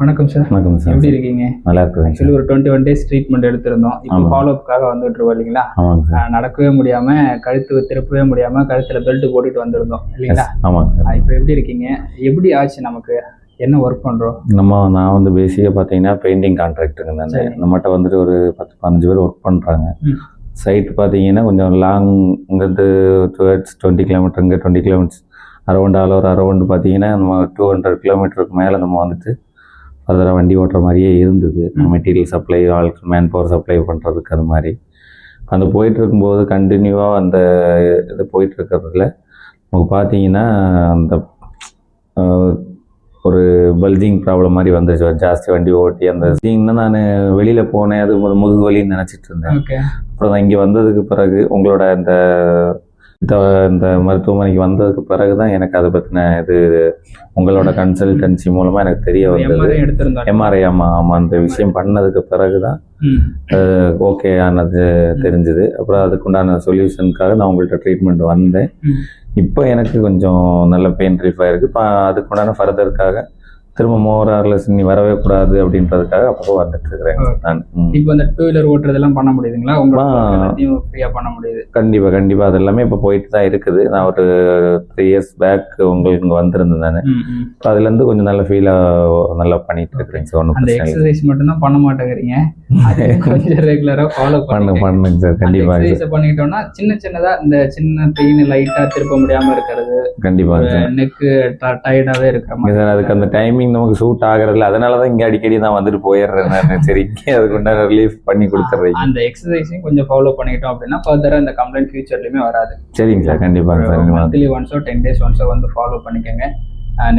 வணக்கம் சார். வணக்கம் சார். எப்படி இருக்கீங்க? நல்லா இருக்குதுங்க ஆக்சுவலி ஒரு டுவெண்ட்டி ஒன் டேஸ் ட்ரீட்மெண்ட் எடுத்திருந்தோம். இப்போ. ஃபாலோ அப்காக வந்துட்டு இருக்கோம் இல்லைங்களா? நடக்கவே முடியாம கழுத்து திருப்பவே முடியாம கழுத்துல பெல்ட் போட்டுட்டு வந்திருந்தோம் இல்லைங்களா? ஆமாங்க இப்போ எப்படி இருக்கீங்க? எப்படி ஆச்சு நமக்கு? என்ன ஒர்க் பண்றோம்? நம்ம நான் வந்து பேசிக்காக பார்த்தீங்கன்னா பெயிண்டிங் கான்ட்ராக்டருங்க நான். நம்மகிட்ட வந்துட்டு ஒரு பத்து பதினஞ்சு பேர் ஒர்க் பண்ணுறாங்க. சைட் பார்த்தீங்கன்னா கொஞ்சம் லாங் இங்கேருந்து டுவர்ட்ஸ் டுவெண்ட்டி கிலோமீட்டர் இங்கே twenty kilometres around all over around பார்த்தீங்கன்னா நம்ம டூ ஹண்ட்ரட் கிலோமீட்டருக்கு மேலே நம்ம வந்துட்டு ஃபர்தராக வண்டி ஓட்டுற மாதிரியே இருந்தது. மெட்டீரியல் சப்ளை ஆளுக்கு மேன் பவர் சப்ளை பண்ணுறதுக்கு அது மாதிரி. அந்த போயிட்டு இருக்கும்போது கண்டினியூவாக அந்த இது போயிட்டு இருக்கிறதுல நமக்கு பார்த்தீங்கன்னா அந்த ஒரு பல்ஜிங் ப்ராப்ளம் மாதிரி வந்துருச்சு. ஜாஸ்தி வண்டி ஓட்டி அந்த இன்னும் நான் வெளியில் போனேன். அது முதுகு வலின்னு நினச்சிட்டு இருந்தேன். அப்புறம் இங்கே வந்ததுக்கு பிறகு உங்களோட இந்த இந்த இந்த மருத்துவமனைக்கு வந்ததுக்கு பிறகு தான் எனக்கு அதை பற்றின இது உங்களோட கன்சல்டன்சி மூலமாக எனக்கு தெரிய வந்தது. எம்ஆர்ஐ எம்ஆர்ஐ ஆமாம் ஆமாம் அந்த விஷயம் பண்ணதுக்கு பிறகு தான். ஓகே ஆனது தெரிஞ்சுது. அப்புறம் அதுக்குண்டான சொல்யூஷனுக்காக நான் உங்கள்கிட்ட ட்ரீட்மெண்ட் வந்தேன். இப்போ எனக்கு கொஞ்சம் நல்ல பெயின் ரிலீஃபாக இருக்குது இப்போ அதுக்குண்டான ஃபர்தருக்காக திரும்ப மோர் ஆர்லெஸ் நீ வரவே கூடாது அப்படின்றதுக்காக அப்போ வந்துட்டு இருக்கிறேன். நான். இப்போ அந்த டூ வீலர் ஓட்டுறதெல்லாம் பண்ண முடியுதுங்களா? உங்களுக்கு ஆ. எல்லாத்தையும் ஃப்ரீயா பண்ண முடியுது. கண்டிப்பாக கண்டிப்பாக அது எல்லாமே இப்போ போயிட்டு தான் இருக்குது. நான் ஒரு த்ரீ இயர்ஸ் பேக் உங்களுக்கு இங்கே வந்திருந்தேன் நான். இப்போ அதுலேருந்து கொஞ்சம் நல்ல ஃபீலாக நல்லா பண்ணிட்டு இருக்கிறேன். சார் ஒன்றும் அந்த எக்ஸசைஸ் மட்டும் தான் பண்ண மாட்டேங்கிறீங்க. கொஞ்சம் ரெகுலரா ஃபாலோ பண்ணு பண்ணுங்க சார் கண்டிப்பாக எக்ஸசைஸ் பண்ணிட்டோம்னா சின்ன சின்னதா இந்த சின்ன பெயின் லைட்டா திருப்ப முடியாம இருக்கிறது. கண்டிப்பாக நெக்கு டயர்டாவே இருக்கிற மாதிரி சார் அதுக்கு அந்த டைமிங் நமக்கு சூட் ஆகுறதில்ல. அதனால தான் இங்கே அடிக்கடி நான் வந்துட்டு போயிடுறேன் நான். சரி அதுக்கு உண்டான ரிலீஃப் பண்ணி கொடுத்துட்றீங்க அந்த எக்ஸசைஸையும் கொஞ்சம் ஃபாலோ பண்ணிட்டோம் அப்படின்னா ஃபர்தரா இந்த கம்ப்ளைண்ட் ஃபியூச்சர்லயுமே வராது. சரிங்க சார் கண்டிப்பாங்க. சார் மந்த்லி ஒன்ஸோ டென் டேஸ் ஒன்ஸோ வந்து ஃபாலோ பண்ணிக்கோங்க.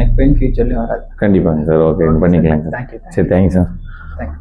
நெக் பெயின் ஃபியூச்சர்லயும் வராது. கண்டிப்பாங்க சார். ஓகே பண்ணிக்கலாங்க சார். தேங்க்யூ சரி தேங்க்ஸ் சார் தேங்க்யூ